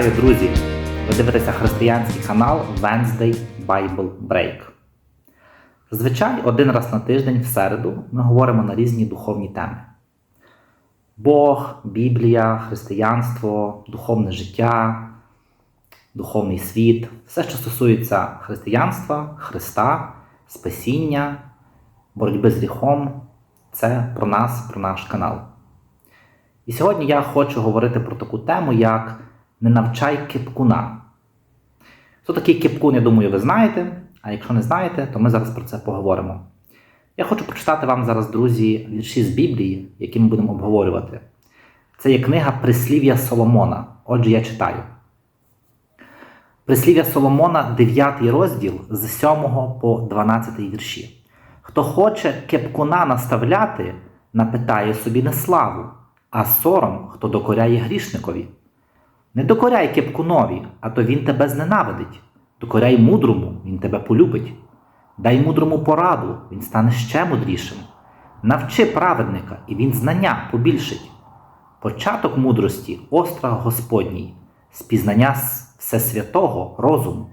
Вітаю, друзі! Ви дивитеся християнський канал Wednesday Bible Break. Зазвичай один раз на тиждень в середу ми говоримо на різні духовні теми: Бог, Біблія, християнство, духовне життя, духовний світ, все, що стосується християнства, Христа, спасіння, боротьби з гріхом це про нас, про наш канал. І сьогодні я хочу говорити про таку тему, як не навчай кипкуна. Хто такий кипкун, я думаю, ви знаєте. А якщо не знаєте, то ми зараз про це поговоримо. Я хочу прочитати вам зараз, друзі, вірші з Біблії, які ми будемо обговорювати. Це є книга Прислів'я Соломона. Отже, я читаю. Прислів'я Соломона, 9 розділ з 7 по 12 вірші. Хто хоче кепкуна наставляти, напитає собі не славу, а сором, хто докоряє грішникові. Не докоряй кепкунові, а то він тебе зненавидить. Докоряй мудрому, він тебе полюбить. Дай мудрому пораду, він стане ще мудрішим. Навчи праведника, і він знання побільшить. Початок мудрості острах Господній, спізнання Всесвятого розуму.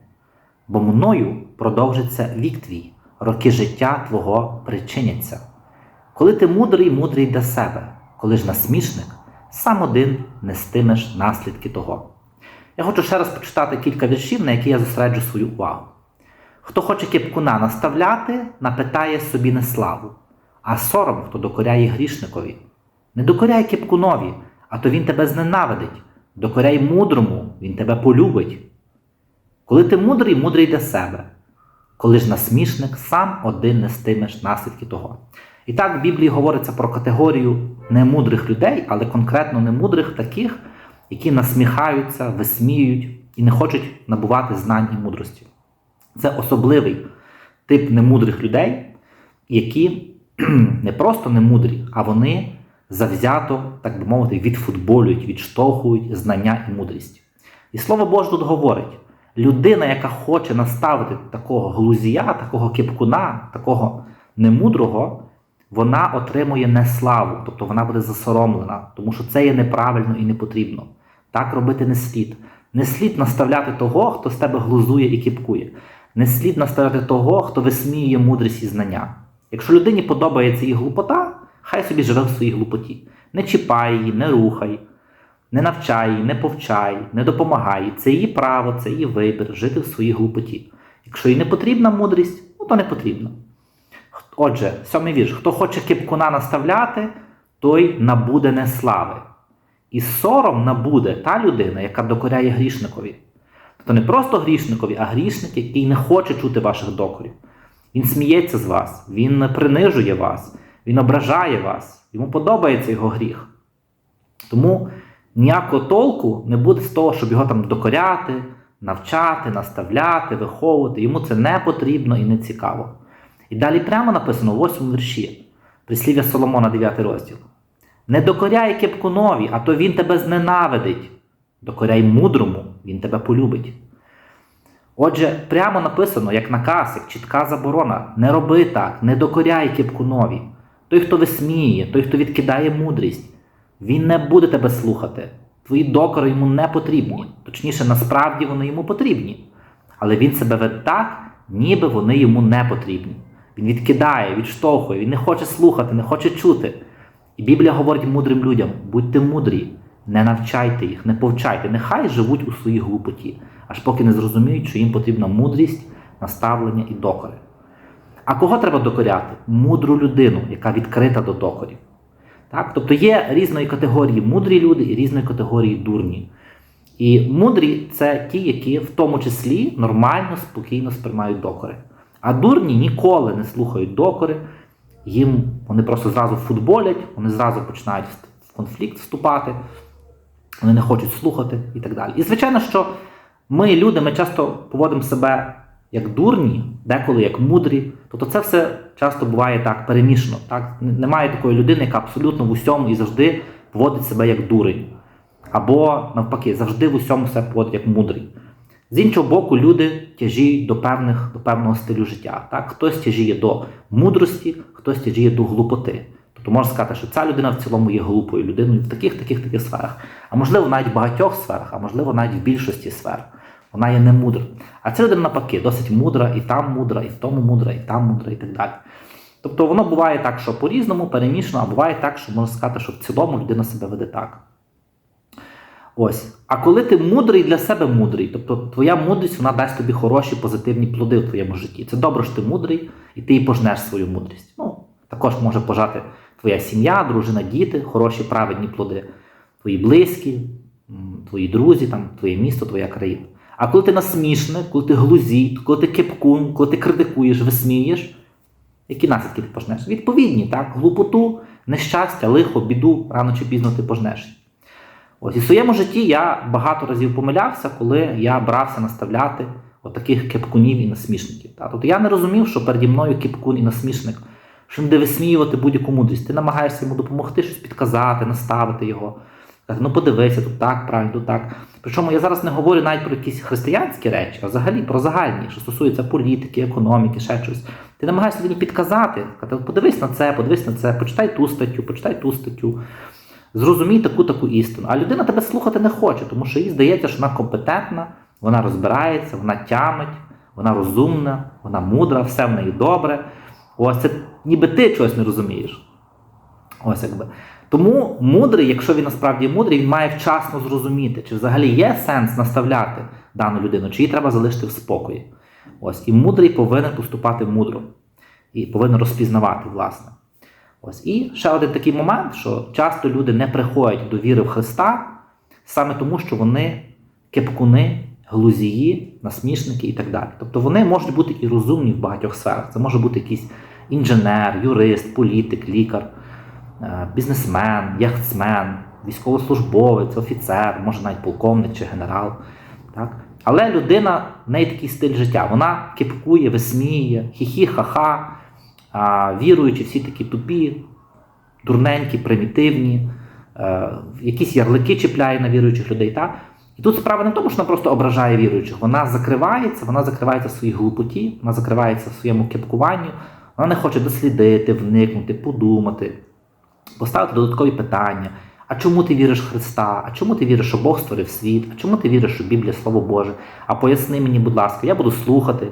Бо мною продовжиться вік твій, роки життя Твого причиняться. Коли ти мудрий, мудрий для себе, коли ж насмішник, сам один нестимеш наслідки того. Я хочу ще раз прочитати кілька віршів, на які я зосереджу свою увагу. Хто хоче кипкуна наставляти, напитає собі не славу, а сором, хто докоряє грішникові. Не докоряй кипкунові, а то він тебе зненавидить. Докоряй мудрому, він тебе полюбить. Коли ти мудрий, мудрий для себе. Коли ж насмішник, сам один нестимеш наслідки того. І так в Біблії говориться про категорію немудрих людей, але конкретно немудрих таких, які насміхаються, висміюють і не хочуть набувати знань і мудрості. Це особливий тип немудрих людей, які не просто немудрі, а вони завзято, так би мовити, відфутболюють, відштовхують знання і мудрість. І слово Боже тут говорить: людина, яка хоче наставити такого глузія, такого кипкуна, такого немудрого, вона отримує неславу, тобто вона буде засоромлена, тому що це є неправильно і не потрібно. Так робити не слід. Не слід наставляти того, хто з тебе глузує і кіпкує. Не слід наставляти того, хто висміює мудрість і знання. Якщо людині подобається її глупота, хай собі живе в своїй глупоті. Не чіпай її, не рухай, не навчай її, не повчай, не допомагай. Це її право, це її вибір жити в своїй глупоті. Якщо їй не потрібна мудрість, ну то не потрібно. Отже, сьомий вірш. Хто хоче кипкуна наставляти, той набуде неслави. І сором набуде та людина, яка докоряє грішникові. Тобто не просто грішникові, а грішник, який не хоче чути ваших докорів. Він сміється з вас, він принижує вас, він ображає вас, йому подобається його гріх. Тому ніякого толку не буде з того, щоб його там докоряти, навчати, наставляти, виховувати. Йому це не потрібно і не цікаво. І далі прямо написано в 8 вірші, прислів'я Соломона, 9 розділ. Не докоряй кепкунові, а то він тебе зненавидить. Докоряй мудрому, він тебе полюбить. Отже, прямо написано, як наказ, як чітка заборона: не роби так, не докоряй кепкунові. Той, хто висміє, той, хто відкидає мудрість, він не буде тебе слухати. Твої докори йому не потрібні. Точніше, насправді вони йому потрібні. Але він себе веде так, ніби вони йому не потрібні. Він відкидає, відштовхує, він не хоче слухати, не хоче чути. І Біблія говорить мудрим людям: будьте мудрі, не навчайте їх, не повчайте, нехай живуть у своїй глупоті, аж поки не зрозуміють, що їм потрібна мудрість, наставлення і докори. А кого треба докоряти? Мудру людину, яка відкрита до докорів. Так? Тобто є різної категорії мудрі люди і різної категорії дурні. І мудрі це ті, які в тому числі нормально, спокійно сприймають докори. А дурні ніколи не слухають докори, їм вони просто зразу футболять, вони зразу починають в конфлікт вступати, вони не хочуть слухати і так далі. І звичайно, що ми, люди, ми часто поводимо себе як дурні, деколи як мудрі. Тобто це все часто буває так перемішано. Так? Немає такої людини, яка абсолютно в усьому і завжди поводить себе як дурень. Або, навпаки, завжди в усьому себе поводить як мудрий. З іншого боку, люди тяжіють до певних, до певного стилю життя. Так? Хтось тяжіє до мудрості, хтось тяжіє до глупоти. Тобто можна сказати, що ця людина в цілому є глупою людиною в таких, таких, таких сферах. А можливо, навіть в багатьох сферах, а можливо, навіть в більшості сфер. Вона є не мудра. А ця людина навпаки, досить мудра, і там мудра, і в тому мудра, і там мудра, і так далі. Тобто воно буває так, що по-різному, перемішано, а буває так, що можна сказати, що в цілому людина себе веде так. Ось. А коли ти мудрий для себе мудрий, тобто твоя мудрість вона дасть тобі хороші позитивні плоди в твоєму житті. Це добре, що ти мудрий, і ти і пожнеш свою мудрість. Ну, також може пожати твоя сім'я, дружина, діти, хороші праведні плоди, твої близькі, твої друзі, там, твоє місто, твоя країна. А коли ти насмішник, коли ти глузій, коли ти кепкун, коли ти критикуєш, висмієш, які наслідки ти пожнеш? Відповідні, так? Глупоту, нещастя, лихо, біду, рано чи пізно ти пожнеш. Ось і в своєму житті я багато разів помилявся, коли я брався наставляти отаких кепкунів і насмішників. Тобто я не розумів, що переді мною кепкун і насмішник, що він висміювати будь-яку мудрість. Ти намагаєшся йому допомогти, щось підказати, наставити його. Ну подивися, тут так, правильно, тут так. Причому я зараз не говорю навіть про якісь християнські речі, а взагалі про загальні, що стосується політики, економіки, ще щось. Ти намагаєшся людині підказати, подивись на це, подивись на це, почитай ту статтю, почитай ту статтю. Зрозумій таку таку істину. А людина тебе слухати не хоче, тому що їй здається, що вона компетентна, вона розбирається, вона тямить, вона розумна, вона мудра, все в неї добре. Ось це ніби ти чогось не розумієш. Ось якби. Тому мудрий, якщо він насправді мудрий, він має вчасно зрозуміти, чи взагалі є сенс наставляти дану людину, чи її треба залишити в спокої. Ось. І мудрий повинен поступати мудро і повинен розпізнавати, власне. Ось. І ще один такий момент, що часто люди не приходять до віри в Христа саме тому, що вони кепкуни, глузії, насмішники і так далі. Тобто вони можуть бути і розумні в багатьох сферах. Це може бути якийсь інженер, юрист, політик, лікар, е, бізнесмен, яхтсмен, військовослужбовець, офіцер, може навіть полковник чи генерал. Так? Але людина, в неї такий стиль життя. Вона кепкує, висміє, хі-хі, ха-ха, а, віруючи, всі такі тупі, дурненькі, примітивні, е, якісь ярлики чіпляє на віруючих людей. Так? І тут справа не в тому, що вона просто ображає віруючих. Вона закривається, вона закривається в своїй глупоті, вона закривається в своєму кепкуванню, вона не хоче дослідити, вникнути, подумати, поставити додаткові питання. А чому ти віриш в Христа? А чому ти віриш, що Бог створив світ? А чому ти віриш, що Біблія Слово Боже? А поясни мені, будь ласка, я буду слухати,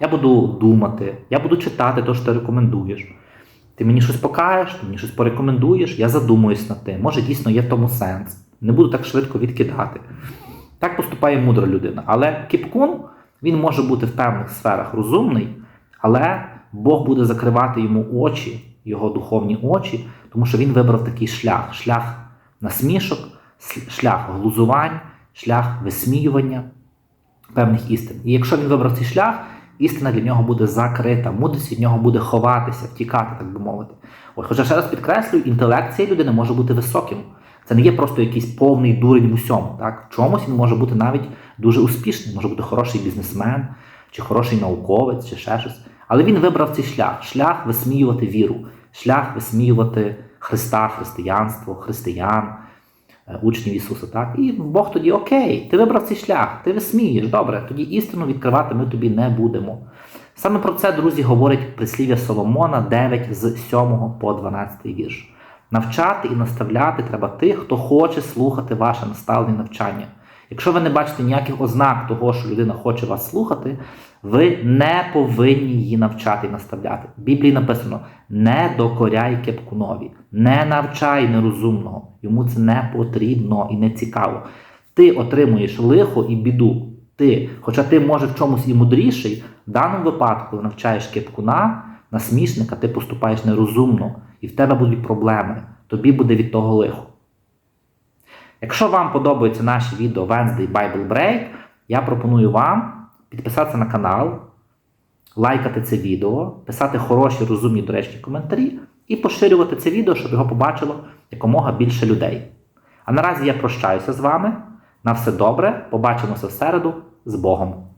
я буду думати, я буду читати те, що ти рекомендуєш. Ти мені щось покажеш, ти мені щось порекомендуєш, я задумуюсь над тим. Може, дійсно є в тому сенс. Не буду так швидко відкидати. Так поступає мудра людина. Але кіпкун, він може бути в певних сферах розумний, але Бог буде закривати йому очі, його духовні очі, тому що він вибрав такий шлях: шлях насмішок, шлях глузувань, шлях висміювання певних істин. І якщо він вибрав цей шлях, істина для нього буде закрита, мудрість від нього буде ховатися, втікати, так би мовити. Ось, хоча ще раз підкреслюю, інтелект цієї людини може бути високим. Це не є просто якийсь повний дурень в усьому. Так? В чомусь він може бути навіть дуже успішний, може бути хороший бізнесмен, чи хороший науковець, чи ще щось. Але він вибрав цей шлях шлях висміювати віру, шлях висміювати Христа, християнство, християн, учнів Ісуса. Так? І Бог тоді окей, ти вибрав цей шлях, ти висмієш, добре, тоді істину відкривати ми тобі не будемо. Саме про це, друзі, говорить прислів'я Соломона 9 з 7 по 12 вірш. Навчати і наставляти треба тих, хто хоче слухати ваше наставлення навчання. Якщо ви не бачите ніяких ознак того, що людина хоче вас слухати, ви не повинні її навчати і наставляти. В Біблії написано: не докоряй кепкунові, не навчай нерозумного. Йому це не потрібно і не цікаво. Ти отримуєш лихо і біду. Ти, Хоча ти може в чомусь і мудріший, в даному випадку, навчаєш кепкуна, насмішника, ти поступаєш нерозумно, і в тебе будуть проблеми. Тобі буде від того лихо. Якщо вам подобаються наші відео Wednesday Bible Break, я пропоную вам підписатися на канал, лайкати це відео, писати хороші, розумні, доречні коментарі і поширювати це відео, щоб його побачило якомога більше людей. А наразі я прощаюся з вами. На все добре, побачимося в середу з Богом!